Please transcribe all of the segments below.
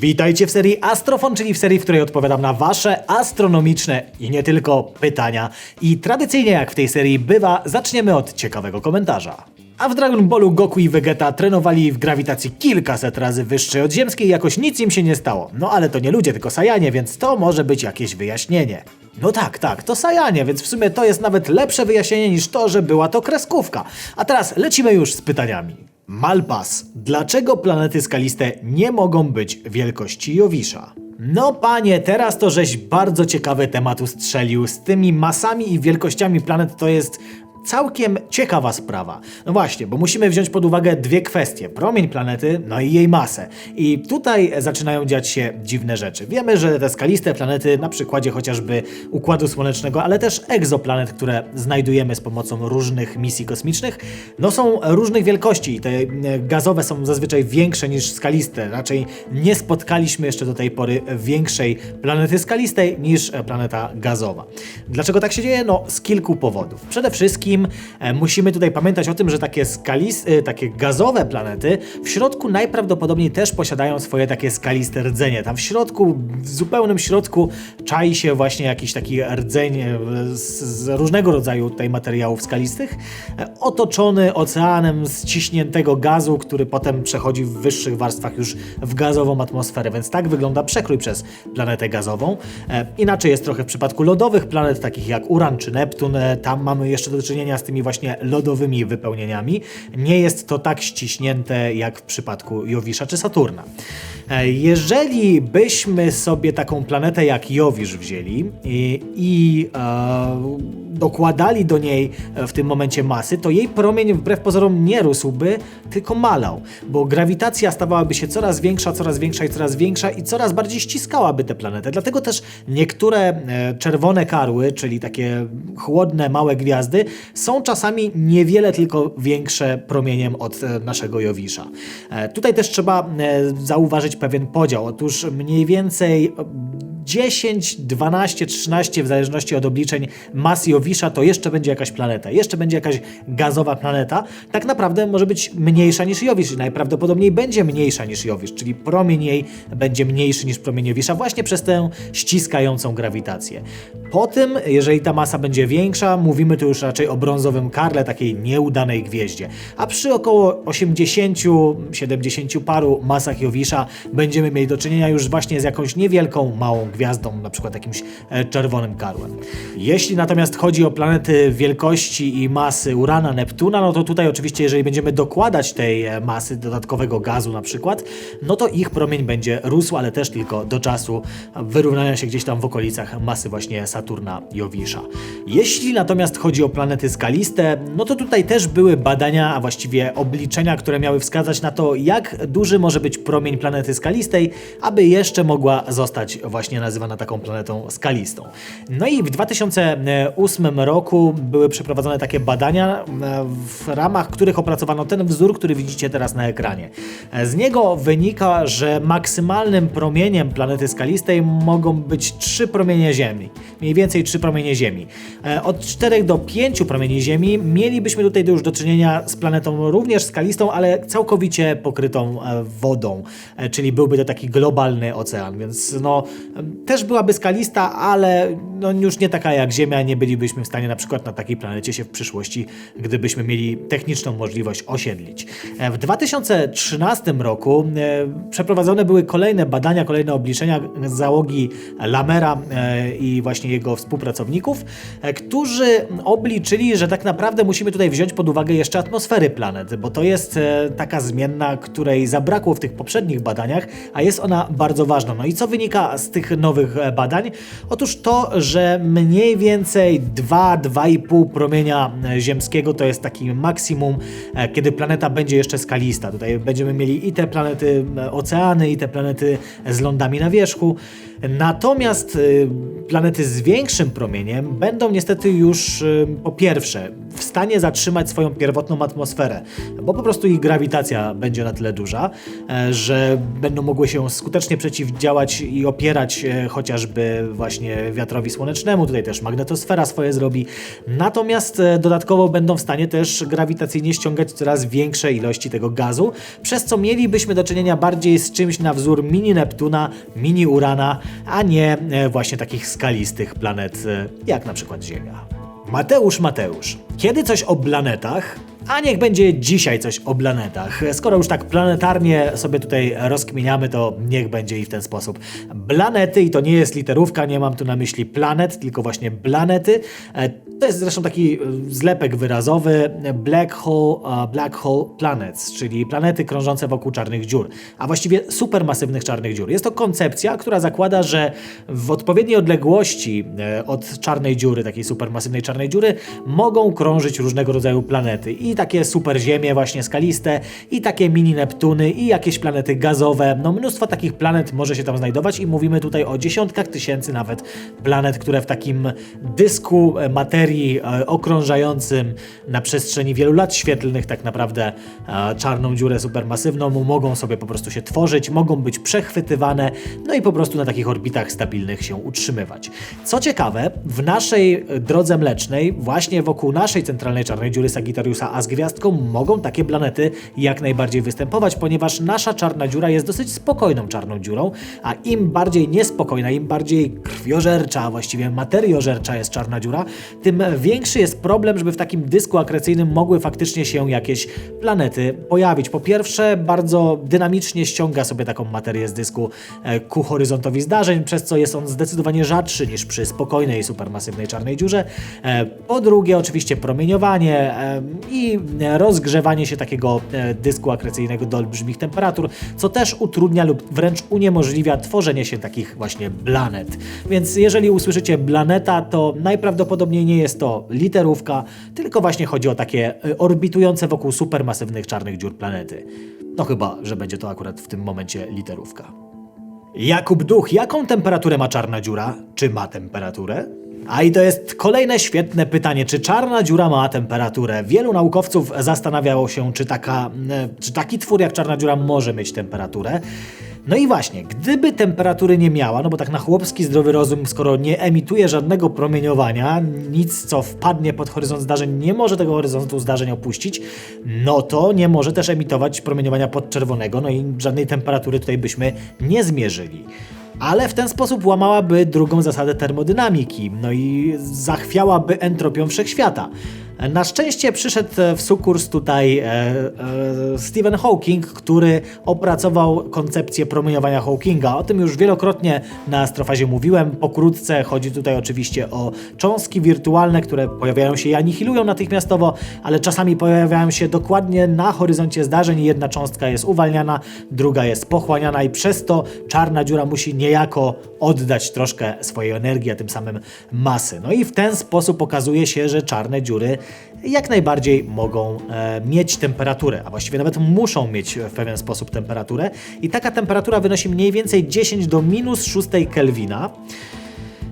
Witajcie w serii Astrofon, czyli w serii, w której odpowiadam na wasze astronomiczne i nie tylko pytania. I tradycyjnie jak w tej serii bywa, zaczniemy od ciekawego komentarza. A w Dragon Ballu Goku i Vegeta trenowali w grawitacji kilkaset razy wyższej od ziemskiej jakoś nic im się nie stało. No ale to nie ludzie, tylko Sajanie, więc to może być jakieś wyjaśnienie. No tak, tak, to Sajanie, więc w sumie to jest nawet lepsze wyjaśnienie niż to, że była to kreskówka. A teraz lecimy już z pytaniami. Malpas. Dlaczego planety skaliste nie mogą być wielkości Jowisza? No panie, teraz to żeś bardzo ciekawy temat ustrzelił. Z tymi masami i wielkościami planet to jest całkiem ciekawa sprawa. No właśnie, bo musimy wziąć pod uwagę dwie kwestie: promień planety, no i jej masę. I tutaj zaczynają dziać się dziwne rzeczy. Wiemy, że te skaliste planety, na przykładzie chociażby Układu Słonecznego, ale też egzoplanet, które znajdujemy z pomocą różnych misji kosmicznych, no są różnych wielkości. Te e, gazowe są zazwyczaj większe niż skaliste. Raczej nie spotkaliśmy jeszcze do tej pory większej planety skalistej niż planeta gazowa. Dlaczego tak się dzieje? No, z kilku powodów. Przede wszystkim e, musimy tutaj pamiętać o tym, że takie, skalis, e, takie gazowe planety w środku najprawdopodobniej też posiadają swoje takie skaliste rdzenie. Tam w środku, w zupełnym środku czai się właśnie jakiś taki rdzeń e, z, z różnego rodzaju tutaj materiałów skalistych, e, otoczony oceanem ściśniętego gazu, który potem przechodzi w wyższych warstwach już w gazową atmosferę, więc tak wygląda przekrój przez planetę gazową. Inaczej jest trochę w przypadku lodowych planet, takich jak Uran czy Neptun. Tam mamy jeszcze do czynienia z tymi właśnie lodowymi wypełnieniami. Nie jest to tak ściśnięte jak w przypadku Jowisza czy Saturna. E, Jeżeli byśmy sobie taką planetę jak Jowisz wzięli i, i e, dokładali do niej e, w tym momencie masy, to jej promień wbrew pozorom nie rósłby, tylko malał, bo grawitacja stawałaby się coraz większa, coraz większa i coraz większa i coraz bardziej ściskałaby tę planetę. Dlatego też niektóre e, czerwone karły, czyli takie chłodne, małe gwiazdy, są czasami niewiele tylko większe promieniem od e, naszego Jowisza. E, Tutaj też trzeba e, zauważyć pewien podział. Otóż mniej więcej 10, 12, 13 w zależności od obliczeń mas Jowisza to jeszcze będzie jakaś planeta, jeszcze będzie jakaś gazowa planeta. Tak naprawdę może być mniejsza niż Jowisz i najprawdopodobniej będzie mniejsza niż Jowisz, czyli promień jej będzie mniejszy niż promień Jowisza właśnie przez tę ściskającą grawitację. Po tym, jeżeli ta masa będzie większa, mówimy tu już raczej o brązowym karle, takiej nieudanej gwieździe. A przy około 80, 70 paru masach Jowisza będziemy mieli do czynienia już właśnie z jakąś niewielką, małą gwiazdą, na przykład jakimś e, czerwonym karłem. Jeśli natomiast chodzi o planety wielkości i masy Urana, Neptuna, no to tutaj oczywiście, jeżeli będziemy dokładać tej e, masy dodatkowego gazu na przykład, no to ich promień będzie rósł, ale też tylko do czasu wyrównania się gdzieś tam w okolicach masy właśnie Saturna Jowisza. Jeśli natomiast chodzi o planety skaliste, no to tutaj też były badania, a właściwie obliczenia, które miały wskazać na to, jak duży może być promień planety skalistej, aby jeszcze mogła zostać właśnie nazywana taką planetą skalistą. No i w 2008 roku były przeprowadzone takie badania, e, w ramach których opracowano ten wzór, który widzicie teraz na ekranie. E, Z niego wynika, że maksymalnym promieniem planety skalistej mogą być trzy promienie Ziemi. Mniej więcej trzy promienie Ziemi. E, Od 4 do 5 promieni Ziemi mielibyśmy tutaj już do czynienia z planetą również skalistą, ale całkowicie pokrytą wodą, czyli byłby to taki globalny ocean, więc no też byłaby skalista, ale no już nie taka jak Ziemia, nie bylibyśmy w stanie na przykład na takiej planecie się w przyszłości, gdybyśmy mieli techniczną możliwość osiedlić. E, W 2013 roku e, przeprowadzone były kolejne badania, kolejne obliczenia załogi Lamera e, i właśnie jego współpracowników, którzy obliczyli, że tak naprawdę musimy tutaj wziąć pod uwagę jeszcze atmosfery planet, bo to jest taka zmienna, której zabrakło w tych poprzednich badaniach, a jest ona bardzo ważna. No i co wynika z tych nowych e, badań? Otóż to, że mniej więcej 2-2,5 promienia e, ziemskiego to jest taki maksimum, e, kiedy planeta będzie jeszcze skalista. Tutaj będziemy mieli i te planety oceany, i te planety z lądami na wierzchu. Natomiast planety z większym promieniem będą niestety już po pierwsze w stanie zatrzymać swoją pierwotną atmosferę, bo po prostu ich grawitacja będzie na tyle duża, że będą mogły się skutecznie przeciwdziałać i opierać chociażby właśnie wiatrowi słonecznemu, tutaj też magnetosfera swoje zrobi. Natomiast e, dodatkowo będą w stanie też grawitacyjnie ściągać coraz większe ilości tego gazu, przez co mielibyśmy do czynienia bardziej z czymś na wzór mini Neptuna, mini Urana, a nie e, właśnie takich skalistych planet e, jak na przykład Ziemia. Mateusz Mateusz, kiedy coś o planetach, a niech będzie dzisiaj coś o planetach. Skoro już tak planetarnie sobie tutaj rozkminiamy, to niech będzie i w ten sposób. Planety, i to nie jest literówka, nie mam tu na myśli planet, tylko właśnie planety. E, To jest zresztą taki e, zlepek wyrazowy Black Hole, Black Hole Planets, czyli planety krążące wokół czarnych dziur, a właściwie supermasywnych czarnych dziur. Jest to koncepcja, która zakłada, że w odpowiedniej odległości e, od czarnej dziury, takiej supermasywnej czarnej dziury, mogą krążyć różnego rodzaju planety. I takie superziemie właśnie skaliste, i takie mini Neptuny, i jakieś planety gazowe. No mnóstwo takich planet może się tam znajdować i mówimy tutaj o dziesiątkach tysięcy nawet planet, które w takim dysku e, materii e, okrążającym na przestrzeni wielu lat świetlnych tak naprawdę e, czarną dziurę supermasywną mogą sobie po prostu się tworzyć, mogą być przechwytywane, no i po prostu na takich orbitach stabilnych się utrzymywać. Co ciekawe, w naszej drodze mlecznej, właśnie wokół naszej centralnej czarnej dziury Sagittariusa A z gwiazdką mogą takie planety jak najbardziej występować, ponieważ nasza czarna dziura jest dosyć spokojną czarną dziurą, a im bardziej niespokojna, im bardziej krwiożercza, a właściwie materiożercza jest czarna dziura, tym większy jest problem, żeby w takim dysku akrecyjnym mogły faktycznie się jakieś planety pojawić. Po pierwsze, bardzo dynamicznie ściąga sobie taką materię z dysku e, ku horyzontowi zdarzeń, przez co jest on zdecydowanie rzadszy niż przy spokojnej, supermasywnej czarnej dziurze. E, Po drugie, oczywiście promieniowanie e, i rozgrzewanie się takiego e, dysku akrecyjnego do olbrzymich temperatur, co też utrudnia lub wręcz uniemożliwia tworzenie się takich właśnie planet. Więc jeżeli usłyszycie planeta, to najprawdopodobniej nie jest to literówka, tylko właśnie chodzi o takie e, orbitujące wokół supermasywnych czarnych dziur planety. No chyba, że będzie to akurat w tym momencie literówka. Jakub Duch, jaką temperaturę ma czarna dziura? Czy ma temperaturę? A i to jest kolejne świetne pytanie, czy czarna dziura ma temperaturę? Wielu naukowców zastanawiało się, czy, taka, e, czy taki twór jak czarna dziura może mieć temperaturę. No i właśnie, gdyby temperatury nie miała, no bo tak na chłopski zdrowy rozum, skoro nie emituje żadnego promieniowania, nic co wpadnie pod horyzont zdarzeń nie może tego horyzontu zdarzeń opuścić, no to nie może też emitować promieniowania podczerwonego, no i żadnej temperatury tutaj byśmy nie zmierzyli. Ale w ten sposób łamałaby drugą zasadę termodynamiki, no i zachwiałaby entropią wszechświata. Na szczęście przyszedł w sukurs tutaj e, e, Stephen Hawking, który opracował koncepcję promieniowania Hawkinga. O tym już wielokrotnie na Astrofazie mówiłem. Pokrótce chodzi tutaj oczywiście o cząstki wirtualne, które pojawiają się i anihilują natychmiastowo, ale czasami pojawiają się dokładnie na horyzoncie zdarzeń jedna cząstka jest uwalniana, druga jest pochłaniana i przez to czarna dziura musi niejako oddać troszkę swojej energii, a tym samym masy. No i w ten sposób okazuje się, że czarne dziury jak najbardziej mogą e, mieć temperaturę, a właściwie nawet muszą mieć w pewien sposób temperaturę. I taka temperatura wynosi mniej więcej 10 do minus 6 Kelwina.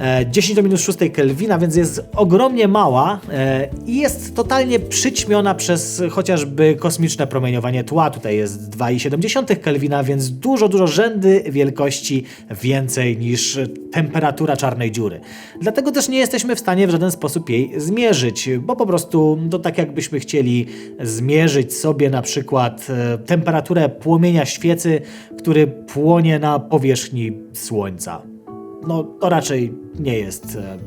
E, 10 do minus 6 Kelwina, więc jest ogromnie mała e, i jest totalnie przyćmiona przez chociażby kosmiczne promieniowanie tła. Tutaj jest 2,7 Kelwina, więc dużo, dużo rzędy wielkości więcej niż temperatura czarnej dziury. Dlatego też nie jesteśmy w stanie w żaden sposób jej zmierzyć, bo po prostu to tak jakbyśmy chcieli zmierzyć sobie na przykład e, temperaturę płomienia świecy, który płonie na powierzchni Słońca no to raczej nie jest e,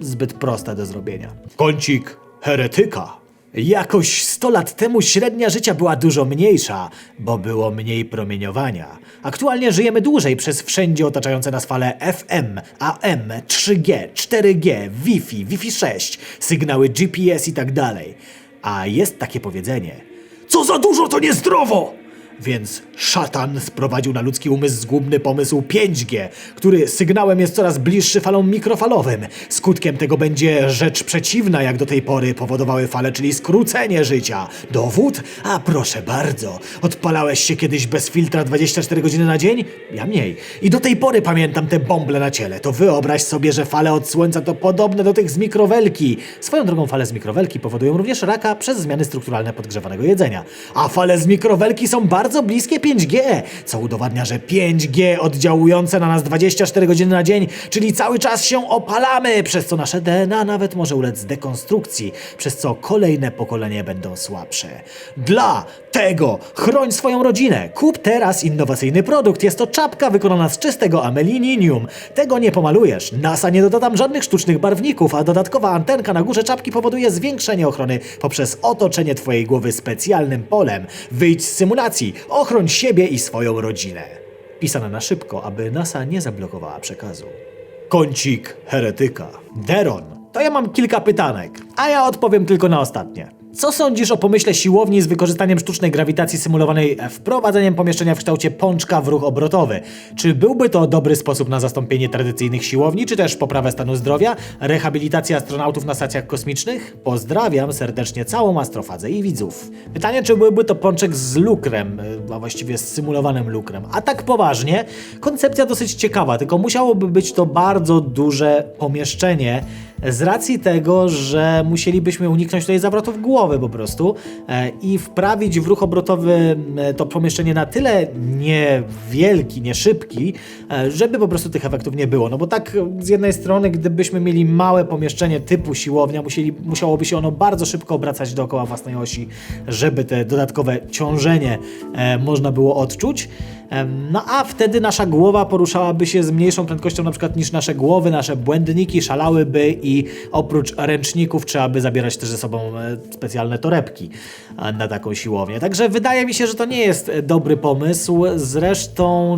zbyt proste do zrobienia. Kącik heretyka. Jakoś 100 lat temu średnia życia była dużo mniejsza, bo było mniej promieniowania. Aktualnie żyjemy dłużej przez wszędzie otaczające nas fale FM, AM, 3G, 4G, Wi-Fi, Wi-Fi 6, sygnały GPS i tak dalej. A jest takie powiedzenie: Co za dużo, to niezdrowo! Więc szatan sprowadził na ludzki umysł zgubny pomysł 5G, który sygnałem jest coraz bliższy falom mikrofalowym. Skutkiem tego będzie rzecz przeciwna jak do tej pory powodowały fale, czyli skrócenie życia. Dowód? A proszę bardzo. Odpalałeś się kiedyś bez filtra 24 godziny na dzień? Ja mniej. I do tej pory pamiętam te bąble na ciele. To wyobraź sobie, że fale od słońca to podobne do tych z mikrowelki. Swoją drogą fale z mikrowelki powodują również raka przez zmiany strukturalne podgrzewanego jedzenia. A fale z mikrowelki są bardzo bardzo bliskie 5G, co udowadnia, że 5G oddziałujące na nas 24 godziny na dzień, czyli cały czas się opalamy, przez co nasze DNA nawet może ulec dekonstrukcji, przez co kolejne pokolenie będą słabsze. Dla tego chroń swoją rodzinę. Kup teraz innowacyjny produkt. Jest to czapka wykonana z czystego amelinium. Tego nie pomalujesz. NASA nie doda tam żadnych sztucznych barwników, a dodatkowa antenka na górze czapki powoduje zwiększenie ochrony poprzez otoczenie twojej głowy specjalnym polem. Wyjdź z symulacji, ochroń siebie i swoją rodzinę. Pisane na szybko, aby NASA nie zablokowała przekazu. Kącik heretyka. Deron. To ja mam kilka pytanek, a ja odpowiem tylko na ostatnie. Co sądzisz o pomyśle siłowni z wykorzystaniem sztucznej grawitacji symulowanej wprowadzeniem pomieszczenia w kształcie pączka w ruch obrotowy? Czy byłby to dobry sposób na zastąpienie tradycyjnych siłowni, czy też poprawę stanu zdrowia, rehabilitację astronautów na stacjach kosmicznych? Pozdrawiam serdecznie całą astrofazę i widzów. Pytanie, czy byłby to pączek z lukrem, y, a właściwie z symulowanym lukrem. A tak poważnie, koncepcja dosyć ciekawa, tylko musiałoby być to bardzo duże pomieszczenie, z racji tego, że musielibyśmy uniknąć tutaj zawrotów głowy po prostu e, i wprawić w ruch obrotowy e, to pomieszczenie na tyle niewielki, nie szybki, e, żeby po prostu tych efektów nie było. No bo tak z jednej strony, gdybyśmy mieli małe pomieszczenie typu siłownia, musieli, musiałoby się ono bardzo szybko obracać dookoła własnej osi, żeby te dodatkowe ciążenie można było odczuć. No a wtedy nasza głowa poruszałaby się z mniejszą prędkością na przykład niż nasze głowy, nasze błędniki szalałyby i oprócz ręczników trzeba by zabierać też ze sobą e, specjalne torebki e, na taką siłownię. Także wydaje mi się, że to nie jest e, dobry pomysł. Zresztą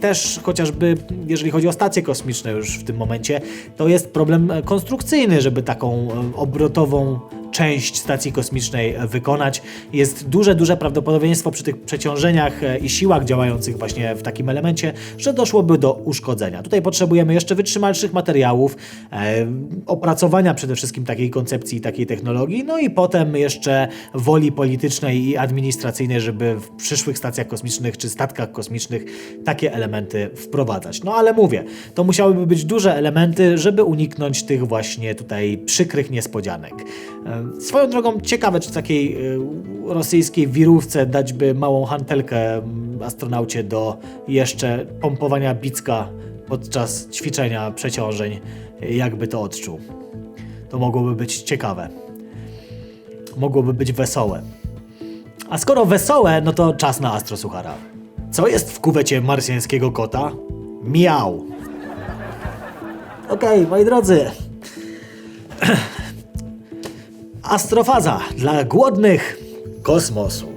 też chociażby jeżeli chodzi o stacje kosmiczne już w tym momencie, to jest problem konstrukcyjny, żeby taką obrotową część stacji kosmicznej wykonać. Jest duże, duże prawdopodobieństwo przy tych przeciążeniach e, i siłach działających właśnie w takim elemencie, że doszłoby do uszkodzenia. Tutaj potrzebujemy jeszcze wytrzymalszych materiałów, e, opracowania przede wszystkim takiej koncepcji, takiej technologii, no i potem jeszcze woli politycznej i administracyjnej, żeby w przyszłych stacjach kosmicznych czy statkach kosmicznych takie elementy wprowadzać. No ale mówię, to musiałyby być duże elementy, żeby uniknąć tych właśnie tutaj przykrych niespodzianek. Swoją drogą ciekawe, czy takiej e, rosyjskiej wirówce dać by małą hantelkę mm, astronaucie do jeszcze pompowania bicka podczas ćwiczenia przeciążeń, jakby to odczuł. To mogłoby być ciekawe. Mogłoby być wesołe. A skoro wesołe, no to czas na astrosuchara. Co jest w kuwecie marsjańskiego kota? Miał. Okej, moi drodzy. Astrofaza dla głodnych kosmosu.